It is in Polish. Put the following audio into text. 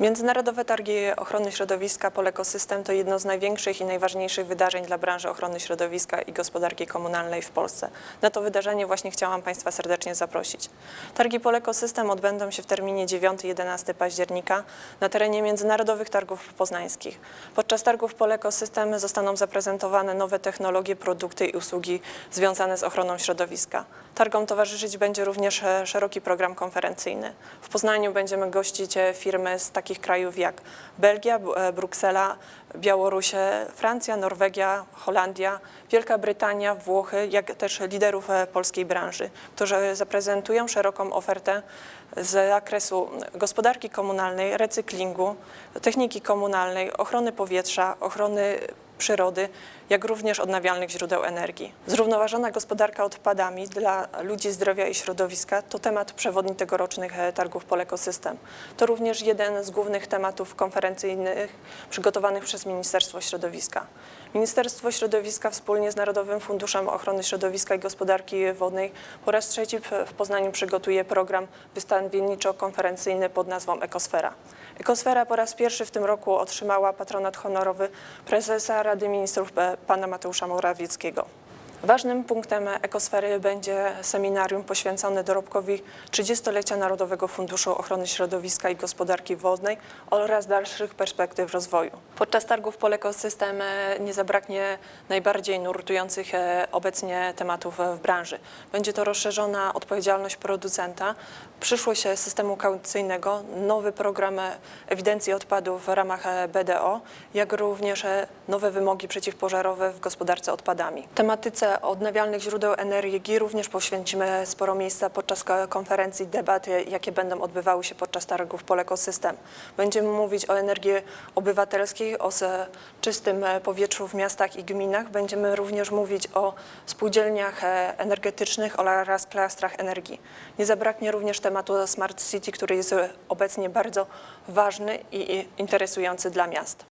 Międzynarodowe Targi Ochrony Środowiska Polekosystem to jedno z największych i najważniejszych wydarzeń dla branży ochrony środowiska i gospodarki komunalnej w Polsce. Na to wydarzenie właśnie chciałam Państwa serdecznie zaprosić. Targi Polekosystem odbędą się w terminie 9-11 października na terenie Międzynarodowych Targów Poznańskich. Podczas targów Polekosystem zostaną zaprezentowane nowe technologie, produkty i usługi związane z ochroną środowiska. Targom towarzyszyć będzie również e, szeroki program konferencyjny. W Poznaniu będziemy gościć e, firmy z takich krajów jak Belgia, e, Bruksela, Białoruś, e, Francja, Norwegia, Holandia, Wielka Brytania, Włochy, jak też liderów e, polskiej branży, którzy zaprezentują szeroką ofertę z zakresu gospodarki komunalnej, recyklingu, techniki komunalnej, ochrony powietrza, ochrony przyrody, jak również odnawialnych źródeł energii. Zrównoważona gospodarka odpadami dla ludzi, zdrowia i środowiska to temat przewodni tegorocznych targów Polekosystem. To również jeden z głównych tematów konferencyjnych przygotowanych przez Ministerstwo Środowiska. Ministerstwo Środowiska wspólnie z Narodowym Funduszem Ochrony Środowiska i Gospodarki Wodnej po raz trzeci w Poznaniu przygotuje program wystawienniczo-konferencyjny pod nazwą Ekosfera. Ekosfera po raz pierwszy w tym roku otrzymała patronat honorowy prezesa Rady Ministrów pana Mateusza Morawieckiego. Ważnym punktem ekosfery będzie seminarium poświęcone dorobkowi 30-lecia Narodowego Funduszu Ochrony Środowiska i Gospodarki Wodnej oraz dalszych perspektyw rozwoju. Podczas targów Polekosystem e, nie zabraknie najbardziej nurtujących e, obecnie tematów w branży. Będzie to rozszerzona odpowiedzialność producenta, przyszłość systemu kaucyjnego, nowy program ewidencji odpadów w ramach e, BDO, jak również nowe wymogi przeciwpożarowe w gospodarce odpadami. Tematyce odnawialnych źródeł energii również poświęcimy sporo miejsca podczas ko- konferencji, debaty, jakie będą odbywały się podczas targów Polekosystem. Będziemy mówić o energii obywatelskiej, o czystym e, powietrzu w miastach i gminach. Będziemy również mówić o spółdzielniach e, energetycznych oraz klastrach energii. Nie zabraknie również tematu Smart City, który jest obecnie bardzo ważny i interesujący dla miast.